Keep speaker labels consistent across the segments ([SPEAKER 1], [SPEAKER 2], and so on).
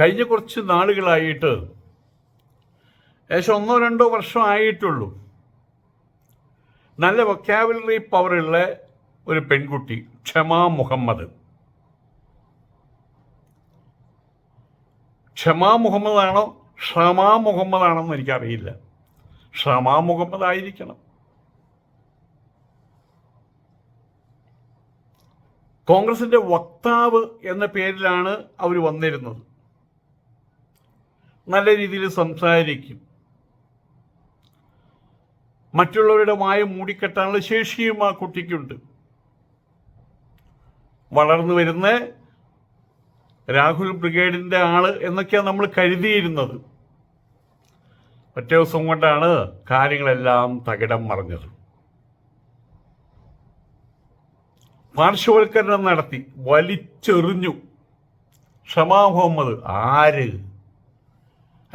[SPEAKER 1] കഴിഞ്ഞ കുറച്ച് നാളുകളായിട്ട് ഏകദേശം ഒന്നോ രണ്ടോ വർഷം ആയിട്ടുള്ളൂ. നല്ല വൊക്കാബുലറി പവറുള്ള ഒരു പെൺകുട്ടി ക്ഷമ മുഹമ്മദ്. ക്ഷമ മുഹമ്മദാണോ ഷമാ മുഹമ്മദ് ആണോ എന്ന് എനിക്കറിയില്ല. ഷമാ മുഹമ്മദ് ആയിരിക്കണം. കോൺഗ്രസിന്റെ വക്താവ് എന്ന പേരിലാണ് അവർ വന്നിരുന്നത്. നല്ല രീതിയിൽ സംസാരിക്കും. മറ്റുള്ളവരുടെ വായ മൂടിക്കെട്ടാനുള്ള ശേഷിയും ആ കുട്ടിക്കുണ്ട്. വളർന്നു വരുന്ന രാഹുൽ ബ്രിഗേഡിന്റെ ആൾ എന്നൊക്കെയാണ് നമ്മൾ കരുതിയിരുന്നത്. ഒറ്റ ദിവസം കൊണ്ടാണ് കാര്യങ്ങളെല്ലാം തകിടം മറിഞ്ഞത്. പാർശ്വവൽക്കരണം നടത്തി വലിച്ചെറിഞ്ഞു. ഷമാ മുഹമ്മദ് ആര്?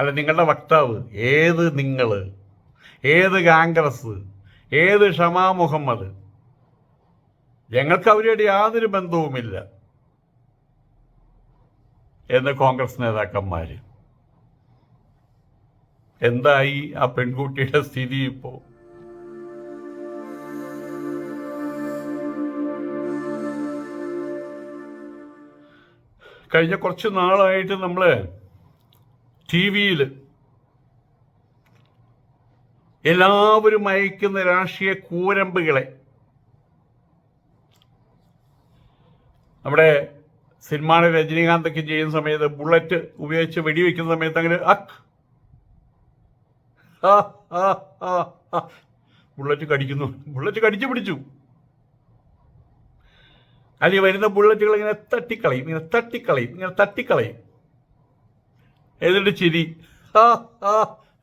[SPEAKER 1] അല്ല നിങ്ങളുടെ വക്താവ് ഏത് നിങ്ങൾ ഏത് കോൺഗ്രസ്? ഏത് ഷമാ മുഹമ്മദ്? ഞങ്ങൾക്ക് അവരുടെ യാതൊരു ബന്ധവുമില്ല എന്ന് കോൺഗ്രസ് നേതാക്കന്മാർ എന്തായി ആ പെൺകുട്ടിയുടെ സ്ഥിതി ഇപ്പോൾ കഴിഞ്ഞ കുറച്ച് നാളായിട്ട് നമ്മൾ ടി വിയിൽ എല്ലാവരും അയക്കുന്ന രാഷ്ട്രീയ കൂരമ്പുകളെ. നമ്മുടെ സിനിമാടെ രജനീകാന്തൊക്കെ ചെയ്യുന്ന സമയത്ത് ബുള്ളറ്റ് ഉപയോഗിച്ച് വെടിവെക്കുന്ന സമയത്ത് അങ്ങനെ അക്. ബുള്ളറ്റ് കടിക്കുന്നു. ബുള്ളറ്റ് കടിച്ചു പിടിച്ചു. അല്ലെങ്കിൽ വരുന്ന ബുള്ളറ്റുകൾ ഇങ്ങനെ തട്ടിക്കളയും ഇങ്ങനെ തട്ടിക്കളയും ഇങ്ങനെ തട്ടിക്കളയും. എന്നിട്ട് ചിരി.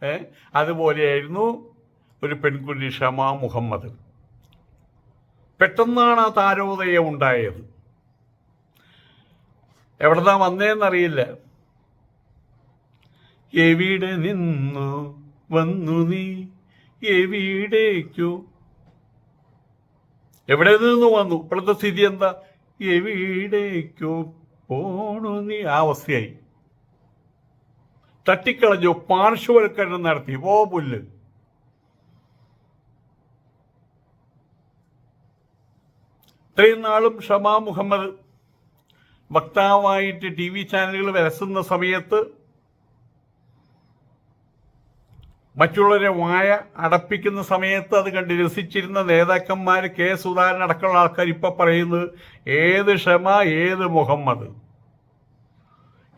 [SPEAKER 1] ഏ? അതുപോലെയായിരുന്നു ഒരു പെൺകുട്ടി ഷമ മുഹമ്മദ്. പെട്ടെന്നാണ് ആ താരോദയം ഉണ്ടായത്. എവിടെന്നാ വന്നേന്നറിയില്ല. എവിടെ നിന്നു വന്നു നീ? എവിടേക്കു? എവിടെ നിന്ന് വന്നു? ഇപ്പോഴത്തെ സ്ഥിതി എന്താ? എവിടേക്കോ പോണു നീ? ആ അവസ്ഥയായി. തട്ടിക്കളഞ്ഞു പാർശ്വവൽക്കരണം നടത്തി. ഓ പുല്ല്. ഇത്രയും നാളും ഷമാ മുഹമ്മദ് വക്താവായിട്ട് ടി വി ചാനലുകൾ വരസുന്ന സമയത്ത് മറ്റുള്ളവരെ വായ അടപ്പിക്കുന്ന സമയത്ത് അത് കണ്ട് രസിച്ചിരുന്ന നേതാക്കന്മാർ കെ സുധാകരൻ അടക്കമുള്ള ആൾക്കാർ ഇപ്പൊ പറയുന്നത് ഏത് ഷമ ഏത് മുഹമ്മദ്?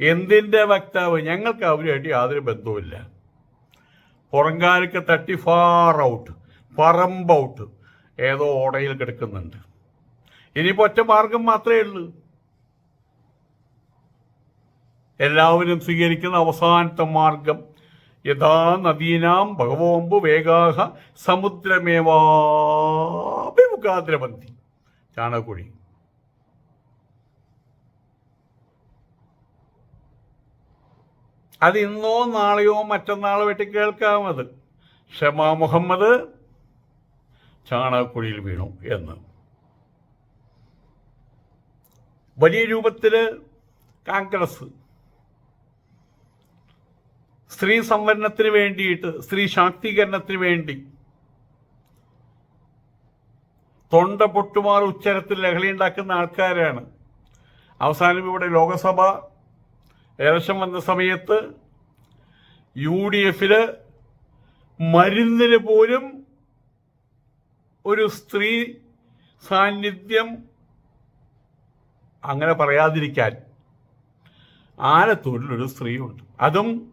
[SPEAKER 1] എന്തിന്റെ വക്താവ്? ഞങ്ങൾക്ക് അവരുമായിട്ട് യാതൊരു ബന്ധവുമില്ല. പുറങ്കാലക്ക് തട്ടി ഫാർ ഔട്ട് പറമ്പ് ഔട്ട് ഏതോ ഓടയിൽ കിടക്കുന്നുണ്ട്. ഇനിയിപ്പോൾ ഒറ്റ മാർഗം മാത്രമേ ഉള്ളൂ. എല്ലാവരും സ്വീകരിക്കുന്ന അവസാനത്തെ മാർഗം യഥാ നദീനാം ഭഗവോമ്പു വേഗാഹ സമുദ്രമേവാഭിമുഖാദ്രബന്ധി ചാണകുഴി അത് ഇന്നോ നാളെയോ മറ്റന്നാളോ വെട്ടി കേൾക്കാം അത് ഷമാ മുഹമ്മദ് ചാണകക്കുഴിയിൽ വീണു എന്ന്. വലിയ രൂപത്തിൽ കോൺഗ്രസ് സ്ത്രീ സംവരണത്തിന് വേണ്ടിയിട്ട് സ്ത്രീ ശാക്തീകരണത്തിന് വേണ്ടി തൊണ്ട പൊട്ടുമാർ ഉച്ചരത്തിൽ ലഹളി ഉണ്ടാക്കുന്ന ആൾക്കാരാണ്. അവസാനം ഇവിടെ ലോകസഭ ഇലക്ഷൻ വന്ന സമയത്ത് യു ഡി എഫിൽ മരുന്നിന് പോലും ഒരു സ്ത്രീ സാന്നിധ്യം അങ്ങനെ പറയാതിരിക്കാൻ ആലത്തൂരിലൊരു സ്ത്രീയുണ്ട്. അതും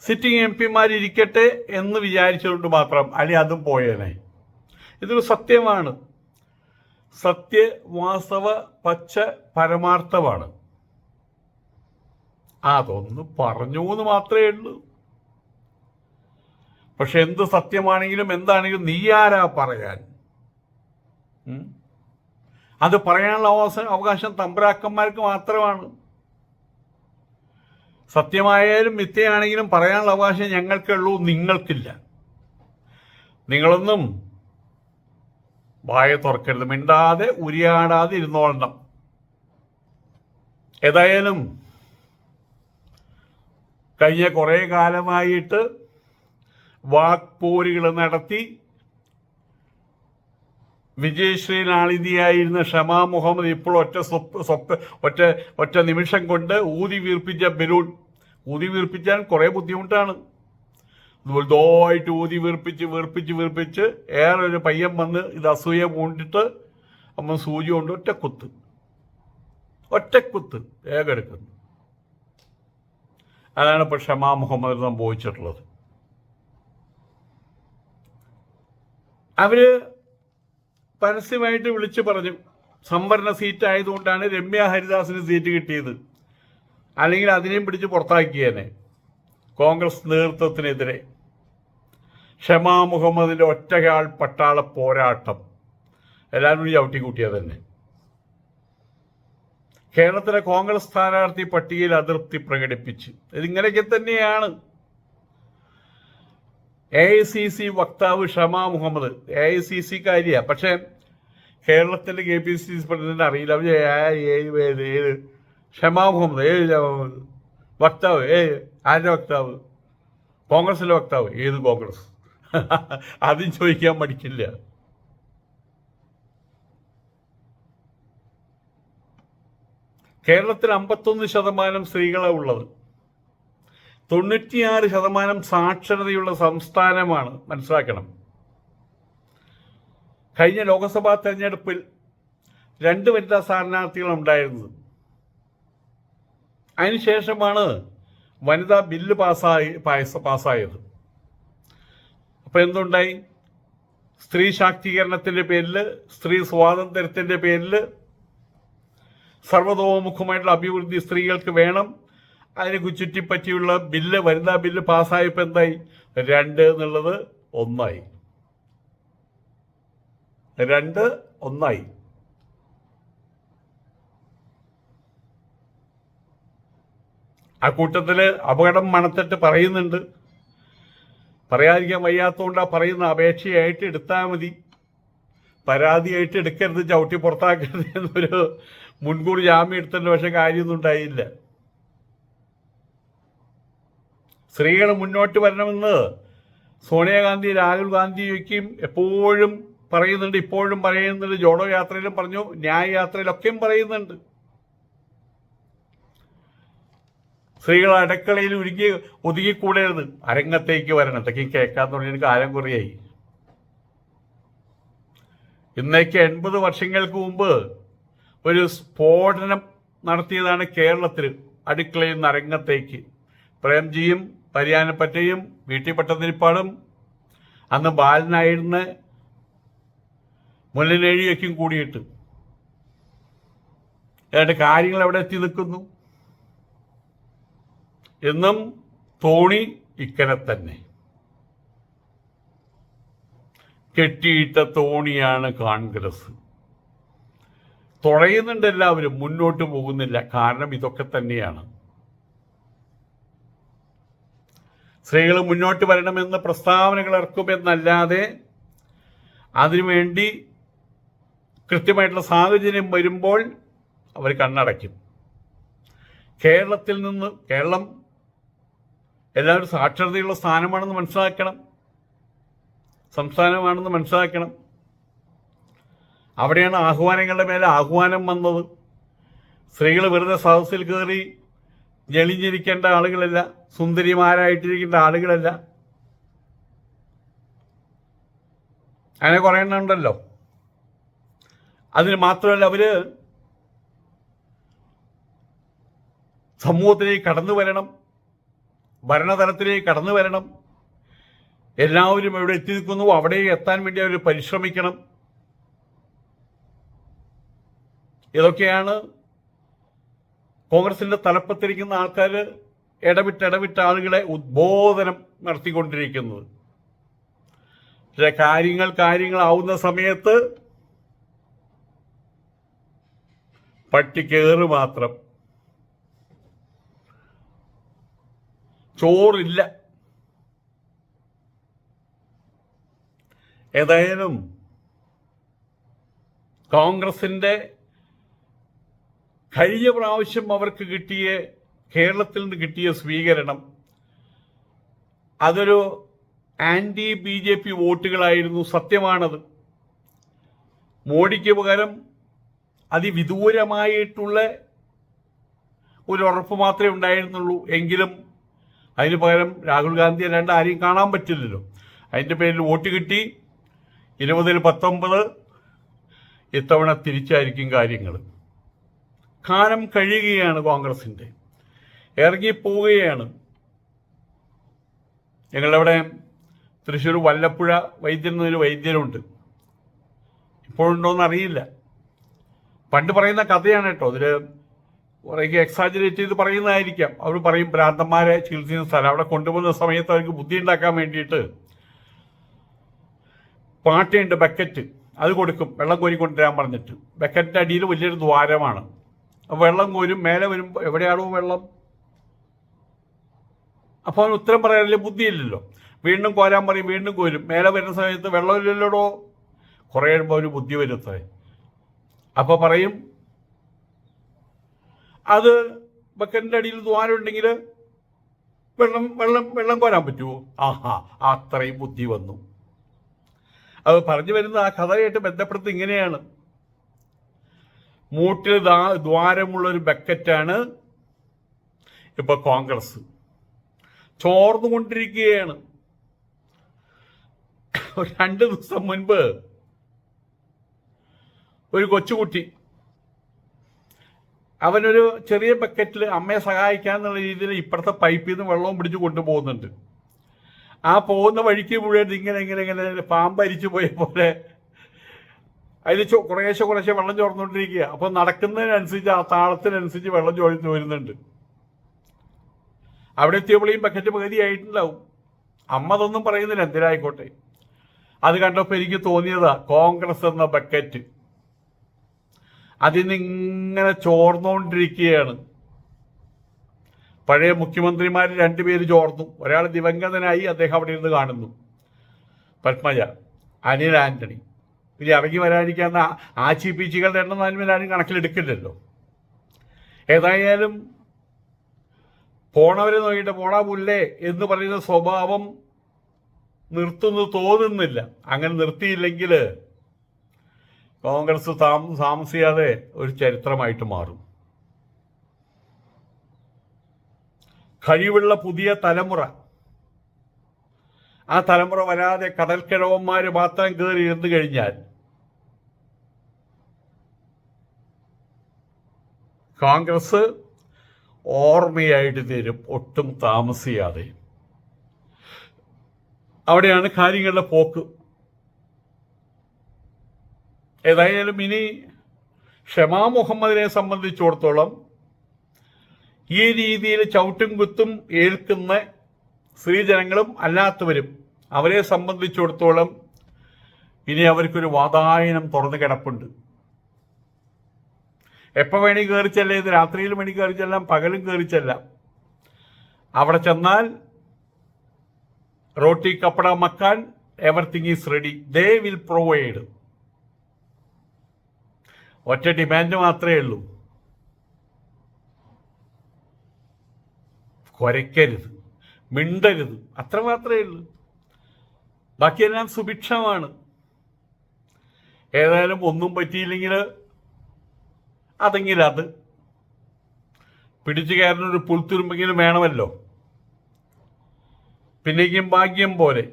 [SPEAKER 1] സിറ്റിംഗ് എം പിമാരിരിക്കട്ടെ എന്ന് വിചാരിച്ചുകൊണ്ട് മാത്രം അല്ലെ അതും പോയേനെ. ഇതൊരു സത്യമാണ്. സത്യ വാസ്തവ പച്ച പരമാർത്ഥമാണ്. അതൊന്ന് പറഞ്ഞു എന്ന് മാത്രമേ ഉള്ളൂ. പക്ഷെ എന്ത് സത്യമാണെങ്കിലും എന്താണെങ്കിലും നീ ആരാ പറയാൻ? അത് പറയാനുള്ള അവസരം അവകാശം തമ്പുരാക്കന്മാർക്ക് മാത്രമാണ്. സത്യമായാലും മിഥ്യയാണെങ്കിലും പറയാനുള്ള അവകാശം ഞങ്ങൾക്കുള്ളൂ നിങ്ങൾക്കില്ല. നിങ്ങളൊന്നും വായ തുറക്കരുത് മിണ്ടാതെ ഉരിയാടാതെ ഇരുന്നോളണം. ഏതായാലും കഴിഞ്ഞ കുറേ കാലമായിട്ട് വാക്പോരുകൾ നടത്തി. വിജയശ്രീ നാളിതിയായിരുന്ന ഷമാ മുഹമ്മദ് ഇപ്പോൾ ഒറ്റ സ്വപ്പ് ഒറ്റ ഒറ്റ നിമിഷം കൊണ്ട് ഊതി വീർപ്പിച്ച ബലൂൺ. ഊതി വീർപ്പിച്ചാൽ കുറേ ബുദ്ധിമുട്ടാണ്. വലുതായിട്ട് ഊതി വീർപ്പിച്ച് വീർപ്പിച്ച് വീർപ്പിച്ച് ഏറെ ഒരു പയ്യൻ വന്ന് ഇത് അസൂയ പൂണ്ടിട്ട് അമ്മ സൂചി കൊണ്ട് ഒറ്റക്കുത്ത്. ഒറ്റക്കുത്ത് ഏകെടുക്കുന്നു. അതാണ് ഇപ്പോൾ ഷമാ മുഹമ്മദ് സംഭവിച്ചിട്ടുള്ളത്. അവർ പരസ്യമായിട്ട് വിളിച്ചു പറഞ്ഞു സംവരണ സീറ്റ് ആയതുകൊണ്ടാണ് രമ്യ ഹരിദാസിന് സീറ്റ് കിട്ടിയത്. അല്ലെങ്കിൽ അതിനെയും പിടിച്ച് പുറത്താക്കിയേനെ കോൺഗ്രസ് നേതൃത്വത്തിനെതിരെ. ഷമാ മുഹമ്മദിന്റെ ഒറ്റയാൾ പട്ടാള പോരാട്ടം. എല്ലാവരും കൂടി ചവിട്ടിക്കൂട്ടിയത് തന്നെ കേരളത്തിലെ കോൺഗ്രസ് സ്ഥാനാർത്ഥി പട്ടികയിൽ അതൃപ്തി പ്രകടിപ്പിച്ച്. ഇതിങ്ങനെയൊക്കെ തന്നെയാണ്. എ ഐ സി സി വക്താവ് Shama Mohammed. A I C C കാര്യ. പക്ഷേ കേരളത്തിലെ K P C C president അറിയില്ല. ഏത് ഷമാ മുഹമ്മദ്. ഏത് വക്താവ്. ഏ ആരുടെ വക്താവ്? കോൺഗ്രസിലെ വക്താവ്. ഏത് കോൺഗ്രസ്? അതും ചോദിക്കാൻ മടിക്കില്ല. കേരളത്തിൽ അമ്പത്തൊന്ന് ശതമാനം സ്ത്രീകളാണ് ഉള്ളത്. തൊണ്ണൂറ്റിയാറ് ശതമാനം സാക്ഷരതയുള്ള സംസ്ഥാനമാണ് മനസ്സിലാക്കണം. കഴിഞ്ഞ ലോക്സഭാ തെരഞ്ഞെടുപ്പിൽ രണ്ട് വനിതാ സ്ഥാനാർത്ഥികൾ ഉണ്ടായിരുന്നത്. അതിനുശേഷമാണ് വനിതാ ബില്ല് പാസ്സായി പായസ- പാസ്സായത്. അപ്പോൾ എന്തുണ്ടായി? സ്ത്രീ ശാക്തീകരണത്തിന്റെ പേരിൽ സ്ത്രീ സ്വാതന്ത്ര്യത്തിന്റെ പേരിൽ സർവതോമുഖമായിട്ടുള്ള അഭിവൃദ്ധി സ്ത്രീകൾക്ക് വേണം. അതിനെ ചുറ്റിപ്പറ്റിയുള്ള ബില്ല് വനിതാ ബില്ല് പാസ്സായപ്പോൾ എന്തായി? രണ്ട് എന്നുള്ളത് ഒന്നായി. രണ്ട് ഒന്നായി. ആ കൂട്ടത്തിൽ അപകടം മണത്തിട്ട് പറയുന്നുണ്ട്. പറയാതിരിക്കാൻ വയ്യാത്തതുകൊണ്ട് ആ പറയുന്ന അപേക്ഷയായിട്ട് എടുത്താൽ മതി. പരാതിയായിട്ട് എടുക്കരുത് ചവിട്ടി പുറത്താക്കരുത് എന്നൊരു മുൻകൂർ ജാമ്യം എടുത്തിട്ട് പക്ഷെ കാര്യമൊന്നും ഉണ്ടായില്ല. സ്ത്രീകൾ മുന്നോട്ട് വരണമെന്ന് സോണിയാഗാന്ധി രാഹുൽ ഗാന്ധിയൊക്കെയും എപ്പോഴും പറയുന്നുണ്ട് ഇപ്പോഴും പറയുന്നുണ്ട് ജോഡോ യാത്രയിലും പറഞ്ഞു ന്യായ യാത്രയിലൊക്കെയും പറയുന്നുണ്ട്. സ്ത്രീകൾ അടുക്കളയിൽ ഒരുങ്ങി ഒതുങ്ങിക്കൂടരുത്. അരങ്ങത്തേക്ക് വരണം. ഇതൊക്കെ കേൾക്കാൻ തുടങ്ങിയ കാലം കുറയായി. ഇന്നേക്ക് എൺപത് വർഷങ്ങൾക്ക് മുമ്പ് ഒരു സ്ഫോടനം നടത്തിയതാണ് കേരളത്തിൽ അടുക്കളയിൽ നിന്ന് അരങ്ങത്തേക്ക്. പ്രേംജിയും പരിയാനപ്പറ്റയും വീട്ടിൽ പട്ടതിരിപ്പാടും അന്ന് ബാലനായിരുന്ന മുല്ലനേഴിയൊക്കെയും കൂടിയിട്ട്. ഏതാണ്ട് കാര്യങ്ങൾ എവിടെ എത്തി നിൽക്കുന്നു. എന്നും തോണി ഇക്കനെ തന്നെ. കെട്ടിയിട്ട തോണിയാണ് കോൺഗ്രസ്. തുഴയുന്നുണ്ട് എല്ലാവരും മുന്നോട്ട് പോകുന്നില്ല. കാരണം ഇതൊക്കെ തന്നെയാണ്. സ്ത്രീകൾ മുന്നോട്ട് വരണമെന്ന് പ്രസ്താവനകൾ ഇറക്കുമെന്നല്ലാതെ അതിനുവേണ്ടി കൃത്യമായിട്ടുള്ള സാഹചര്യം വരുമ്പോൾ അവർ കണ്ണടയ്ക്കും. കേരളത്തിൽ നിന്ന് കേരളം എല്ലാവരും സാക്ഷരതയുള്ള സ്ഥാനമാണെന്ന് മനസ്സിലാക്കണം. സംസ്ഥാനമാണെന്ന് മനസ്സിലാക്കണം. അവിടെയാണ് ആഹ്വാനങ്ങളുടെ മേലെ ആഹ്വാനം വന്നത്. സ്ത്രീകൾ വെറുതെ സദസ്സിൽ കയറി ഞെളിഞ്ഞിരിക്കേണ്ട ആളുകളല്ല സുന്ദരിമാരായിട്ടിരിക്കേണ്ട ആളുകളല്ല. അങ്ങനെ കുറേ എണ്ണം ഉണ്ടല്ലോ. അതിന് മാത്രമല്ല അവർ സമൂഹത്തിലേക്ക് കടന്നു വരണം ഭരണതലത്തിലേക്ക് കടന്നു വരണം. എല്ലാവരും എവിടെ എത്തി നിൽക്കുന്നു അവിടെ എത്താൻ വേണ്ടി അവർ പരിശ്രമിക്കണം. ഇതൊക്കെയാണ് കോൺഗ്രസിന്റെ തലപ്പത്തിരിക്കുന്ന ആൾക്കാർ ഇടവിട്ട് ഇടവിട്ട ആളുകളെ ഉദ്ബോധനം നടത്തിക്കൊണ്ടിരിക്കുന്നത്. പക്ഷെ കാര്യങ്ങൾ കാര്യങ്ങളാവുന്ന സമയത്ത് പട്ടിക്കേറ് മാത്രം. ചോറില്ല. ഏതായാലും കോൺഗ്രസിന്റെ കഴിഞ്ഞ പ്രാവശ്യം അവർക്ക് കിട്ടിയ കേരളത്തിൽ നിന്ന് കിട്ടിയ സ്വീകരണം അതൊരു ആന്റി ബി ജെ പി വോട്ടുകളായിരുന്നു സത്യമാണത്. മോഡിക്ക് പകരം അതിവിദൂരമായിട്ടുള്ള ഒരു ഉറപ്പ് മാത്രമേ ഉണ്ടായിരുന്നുള്ളൂ. എങ്കിലും അതിന് പകരം രാഹുൽ ഗാന്ധി അല്ലാണ്ട് ആരെയും കാണാൻ പറ്റില്ലല്ലോ. അതിന്റെ പേരിൽ വോട്ട് കിട്ടി. ഇരുപതിൽ പത്തൊമ്പത് ഇത്തവണ തിരിച്ചായിരിക്കും കാര്യങ്ങൾ കാലം കഴിയുകയാണ് കോൺഗ്രസിന്റെ ഇറങ്ങിപ്പോവുകയാണ് ഞങ്ങളവിടെ തൃശ്ശൂർ വല്ലപ്പുഴ വൈദ്യൻ എന്നൊരു വൈദ്യനുണ്ട് ഇപ്പോഴുണ്ടോയെന്ന് അറിയില്ല പണ്ട് പറയുന്ന കഥയാണ് കേട്ടോ. അതിൽ കുറേക്ക് എക്സാജറേറ്റ് ചെയ്ത് പറയുന്നതായിരിക്കാം. അവർ പറയും ഭ്രാന്തന്മാരെ ചികിത്സിക്കുന്ന സ്ഥലം. അവിടെ കൊണ്ടുപോകുന്ന സമയത്ത് അവർക്ക് ബുദ്ധി ഉണ്ടാക്കാൻ വേണ്ടിയിട്ട് പാട്ടയുണ്ട് ബക്കറ്റ്. അത് കൊടുക്കും. വെള്ളം കോരി കൊണ്ടുവരാൻ പറഞ്ഞിട്ട്. ബക്കറ്റിന്റെ അടിയിൽ വലിയൊരു ദ്വാരമാണ്. വെള്ളം കോരും മേലെ വരുമ്പോൾ എവിടെയാണോ വെള്ളം. അപ്പോൾ അവന് ഉത്തരം പറയാനില്ല ബുദ്ധിയില്ലല്ലോ. വീണ്ടും കോരാൻ പറയും വീണ്ടും കോരും. മേലെ വരുന്ന സമയത്ത് വെള്ളമില്ലല്ലോടോ? കുറേ കഴിയുമ്പോൾ ഒരു ബുദ്ധി വരുത്തേ അപ്പോൾ പറയും അത് ബക്കറ്റിന്റെ അടിയിൽ ദ്വാരം ഉണ്ടെങ്കിൽ വെള്ളം വെള്ളം വെള്ളം കോരാൻ പറ്റുമോ ആഹാ അത്രയും ബുദ്ധി വന്നു. അത് പറഞ്ഞു വരുന്ന ആ കഥയായിട്ട് ബന്ധപ്പെടുത്തി ഇങ്ങനെയാണ്. മൂട്ടിൽ ദ്വാരമുള്ള ഒരു ബക്കറ്റാണ് ഇപ്പൊ കോൺഗ്രസ്. ചോർന്നുകൊണ്ടിരിക്കുകയാണ്. രണ്ടു രണ്ട് ദിവസം മുൻപ് ഒരു കൊച്ചുകുട്ടി അവനൊരു ചെറിയ ബക്കറ്റിൽ അമ്മയെ സഹായിക്കാന്നുള്ള രീതിയിൽ ഇപ്പുറത്തെ പൈപ്പിൽ നിന്ന് വെള്ളവും പിടിച്ച് കൊണ്ടുപോകുന്നുണ്ട്. ആ പോകുന്ന വഴിക്ക് മുഴുവൻ ഇങ്ങനെ ഇങ്ങനെ ഇങ്ങനെ പാമ്പരിച്ചു പോയ പോലെ അതിൽ കുറേശ്ശെ കുറേശ്ശെ വെള്ളം ചോർന്നുകൊണ്ടിരിക്കുക അപ്പൊ നടക്കുന്നതിനനുസരിച്ച് ആ താളത്തിനനുസരിച്ച് വെള്ളം ചോർന്നു വരുന്നുണ്ട് അവിടെ എത്തിയപ്പോഴേയും ബക്കറ്റ് പകുതിയായിട്ടുണ്ടാവും അമ്മ അതൊന്നും പറയുന്നില്ല എന്തിനായിക്കോട്ടെ? അത് കണ്ടപ്പോൾ എനിക്ക് തോന്നിയതാ കോൺഗ്രസ് എന്ന ബക്കറ്റ് അതിൽ ഇങ്ങനെ ചോർന്നുകൊണ്ടിരിക്കുകയാണ് പഴയ മുഖ്യമന്ത്രിമാർ രണ്ടുപേര് ചോർന്നു. ഒരാൾ ദിവംഗതനായി അദ്ദേഹം അവിടെ ഇരുന്ന് കാണുന്നു. പത്മജ അനിൽ ആന്റണി. ഇനി ഇറങ്ങി വരാതിരിക്കാവുന്ന ജികളുടെ എണ്ണം നാലുമേലാരും കണക്കിലെടുക്കില്ലല്ലോ. ഏതായാലും പോണവരെ നോക്കിയിട്ട് പോടാ പുല്ലേ എന്ന് പറയുന്ന സ്വഭാവം നിർത്തുന്നു തോന്നുന്നില്ല. അങ്ങനെ നിർത്തിയില്ലെങ്കിൽ കോൺഗ്രസ് താം താമസിയാതെ ഒരു ചരിത്രമായിട്ട് മാറും. കഴിവുള്ള പുതിയ തലമുറ. ആ തലമുറ വരാതെ കടൽക്കിഴവന്മാർ മാത്രം കയറി ഇരുന്നു കഴിഞ്ഞാൽ കോൺഗ്രസ് ഓർമ്മയായിട്ട് തരും ഒട്ടും താമസിയാതെ. അവിടെയാണ് കാര്യങ്ങളുടെ പോക്ക്. ഏതായാലും ഇനി ഷമാ മുഹമ്മദിനെ സംബന്ധിച്ചിടത്തോളം ഈ രീതിയിൽ ചവിട്ടും കുത്തും ഏൽക്കുന്ന സ്ത്രീജനങ്ങളും അല്ലാത്തവരും അവരെ സംബന്ധിച്ചിടത്തോളം ഇനി അവർക്കൊരു വാതായനം തുറന്നു കിടപ്പുണ്ട്. എപ്പോൾ വേണി കയറി ചെല്ലാം ഇത് രാത്രിയിൽ വേണി കയറി ചെല്ലാം പകലും കയറി ചെല്ലാം. അവിടെ ചെന്നാൽ റോട്ടി കപ്പട മക്കാൻ everything is ready they will provide ഒറ്റ ഡിമാൻഡ് മാത്രമേ ഉള്ളൂ. കുരയ്ക്കരുത്. മിണ്ടരുത്. അത്ര മാത്രമേ ഉള്ളൂ. ബാക്കിയെല്ലാം സുഭിക്ഷമാണ്. ഏതായാലും ഒന്നും പറ്റിയില്ലെങ്കിൽ അതെങ്കിൽ അത്? പിടിച്ചു കയറുന്നൊരു പുൽത്തുരുമ്പെങ്കിലും വേണമല്ലോ. പിന്നെയും ഭാഗ്യം പോലെ.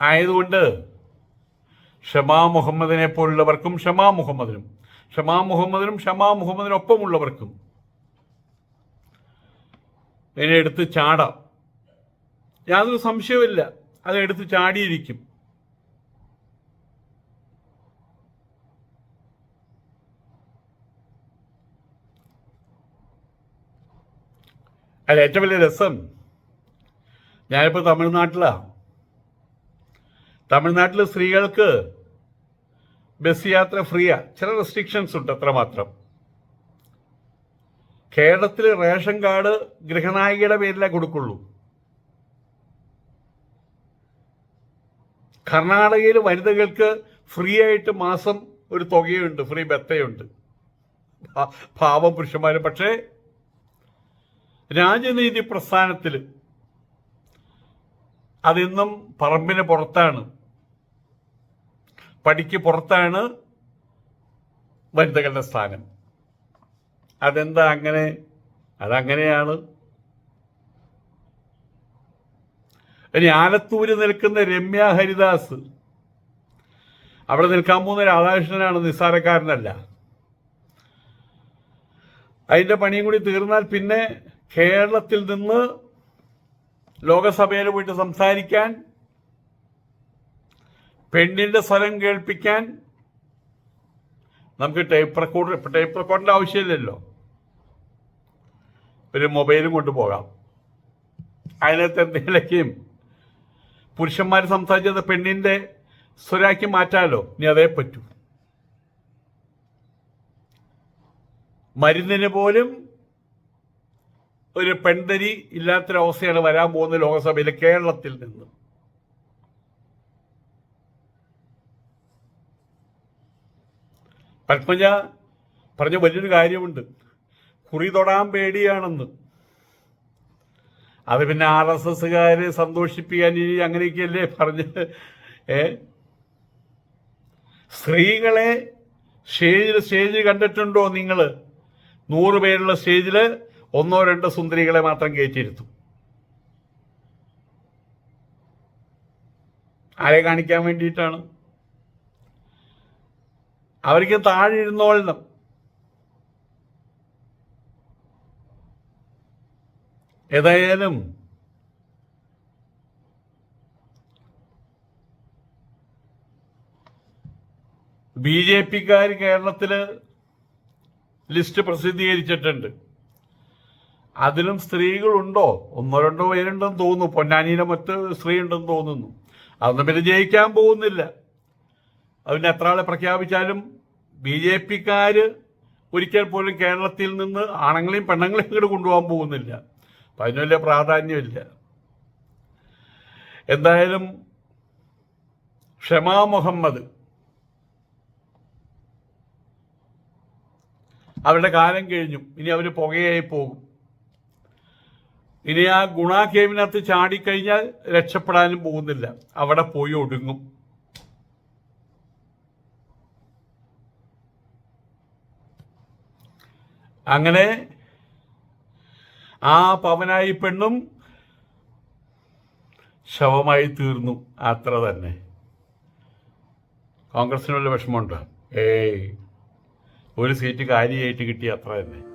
[SPEAKER 1] ആയതുകൊണ്ട് ഷമാ മുഹമ്മദിനെ പോലുള്ളവർക്കും ഷമാ മുഹമ്മദിനും ഷമാ മുഹമ്മദിനും ഷമാ മുഹമ്മദിനൊപ്പമുള്ളവർക്കും ഇതിനെ എടുത്ത് ചാടാം. യാതൊരു സംശയമില്ല അത് എടുത്ത് ചാടിയിരിക്കും. അല്ല ഏറ്റവും വലിയ രസം ഞാനിപ്പോൾ തമിഴ്നാട്ടിലാണ് തമിഴ്നാട്ടിൽ സ്ത്രീകൾക്ക് ബസ് യാത്ര ഫ്രീയാണ് ചില റെസ്ട്രിക്ഷൻസ് ഉണ്ട് അത്രമാത്രം. കേരളത്തിൽ റേഷൻ കാർഡ് ഗൃഹനായികയുടെ പേരിലേ കൊടുക്കുള്ളൂ. കർണാടകയിൽ വനിതകൾക്ക് ഫ്രീ ആയിട്ട് മാസം ഒരു തുകയുണ്ട് ഫ്രീ ബത്തയുണ്ട്. പാവം പുരുഷന്മാർ പക്ഷേ രാജനീതി പ്രസ്ഥാനത്തിൽ അതിന്നും പറമ്പിന് പുറത്താണ്. പടിക്ക് പുറത്താണ് വനിതകളുടെ സ്ഥാനം. അതെന്താ അങ്ങനെ? അതങ്ങനെയാണ്. ഇനി ആലത്തൂര് നിൽക്കുന്ന രമ്യ ഹരിദാസ് അവിടെ നിൽക്കാൻ പോകുന്ന രാധാകൃഷ്ണനാണ് നിസ്സാരക്കാരനല്ല. അതിന്റെ പണിയും കൂടി തീർന്നാൽ പിന്നെ കേരളത്തിൽ നിന്ന് ലോകസഭയിൽ പോയിട്ട് സംസാരിക്കാൻ പെണ്ണിന്റെ സ്വരം കേൾപ്പിക്കാൻ നമുക്ക് ടൈപ്പ് റെക്കോർഡർ ടൈപ്പ് റെക്കോർഡിന്റെ ആവശ്യമില്ലല്ലോ. ഒരു മൊബൈലും കൊണ്ടുപോകാം അതിനകത്ത് എന്തെങ്കിലൊക്കെയും പുരുഷന്മാർ സംസാരിച്ചത് പെണ്ണിന്റെ സ്വരാക്കി മാറ്റാലോ? ഇനി അതേ പറ്റൂ. മരുന്നിന് പോലും ഒരു പെൺതരി ഇല്ലാത്തൊരവസ്ഥയാണ് വരാൻ പോകുന്നത് ലോകസഭയിൽ കേരളത്തിൽ നിന്ന്. പത്മജ പറഞ്ഞ വലിയൊരു കാര്യമുണ്ട്. കുറി തൊടാൻ പേടിയാണെന്ന്. അത് പിന്നെ ആർ എസ് എസ്സുകാരെ സന്തോഷിപ്പിക്കാൻ ഇനി അങ്ങനെയൊക്കെയല്ലേ പറഞ്ഞ് ഏ? സ്ത്രീകളെ സ്റ്റേജിൽ സ്റ്റേജിൽ കണ്ടിട്ടുണ്ടോ നിങ്ങൾ നൂറ് പേരുള്ള സ്റ്റേജിൽ ഒന്നോ രണ്ടോ സുന്ദരികളെ മാത്രം കയറ്റിയിരുത്തും. ആരെ കാണിക്കാൻ വേണ്ടിയിട്ടാണ്? അവർക്ക് താഴെ ഇരുന്നോളണം. ഏതായാലും ബി ജെ പിക്കാർ കേരളത്തിൽ ലിസ്റ്റ് പ്രസിദ്ധീകരിച്ചിട്ടുണ്ട്. അതിലും സ്ത്രീകളുണ്ടോ? ഒന്നോ രണ്ടോ പേരുണ്ടെന്ന് തോന്നുന്നു. പൊന്നാനിയിലെ മറ്റ് സ്ത്രീ ഉണ്ടെന്ന് തോന്നുന്നു. അതൊന്നും പിന്നെ ജയിക്കാൻ പോകുന്നില്ല. അതിന് എത്ര ആളെ പ്രഖ്യാപിച്ചാലും ബി ജെ പിക്കാർ ഒരിക്കൽ പോലും കേരളത്തിൽ നിന്ന് ആണുങ്ങളെയും പെണ്ണുങ്ങളെയും ഇങ്ങോട്ട് കൊണ്ടുപോകാൻ പോകുന്നില്ല. അപ്പം അതിന് വലിയ പ്രാധാന്യമില്ല. എന്തായാലും ഷമാ മുഹമ്മദ് അവരുടെ കാലം കഴിഞ്ഞു. ഇനി അവർ പുകയായി പോകും. ഇനി ആ ഗുണ കേവിനകത്ത് ചാടിക്കഴിഞ്ഞാൽ രക്ഷപ്പെടാനും പോകുന്നില്ല. അവിടെ പോയി ഒടുങ്ങും. അങ്ങനെ ആ പവനായി പെണ്ണും ശവമായി തീർന്നു. അത്ര തന്നെ. കോൺഗ്രസിന് വല്ല വിഷമമുണ്ടോ? ഏയ്. ഒരു സീറ്റ് കാര്യമായിട്ട് കിട്ടി അത്ര തന്നെ.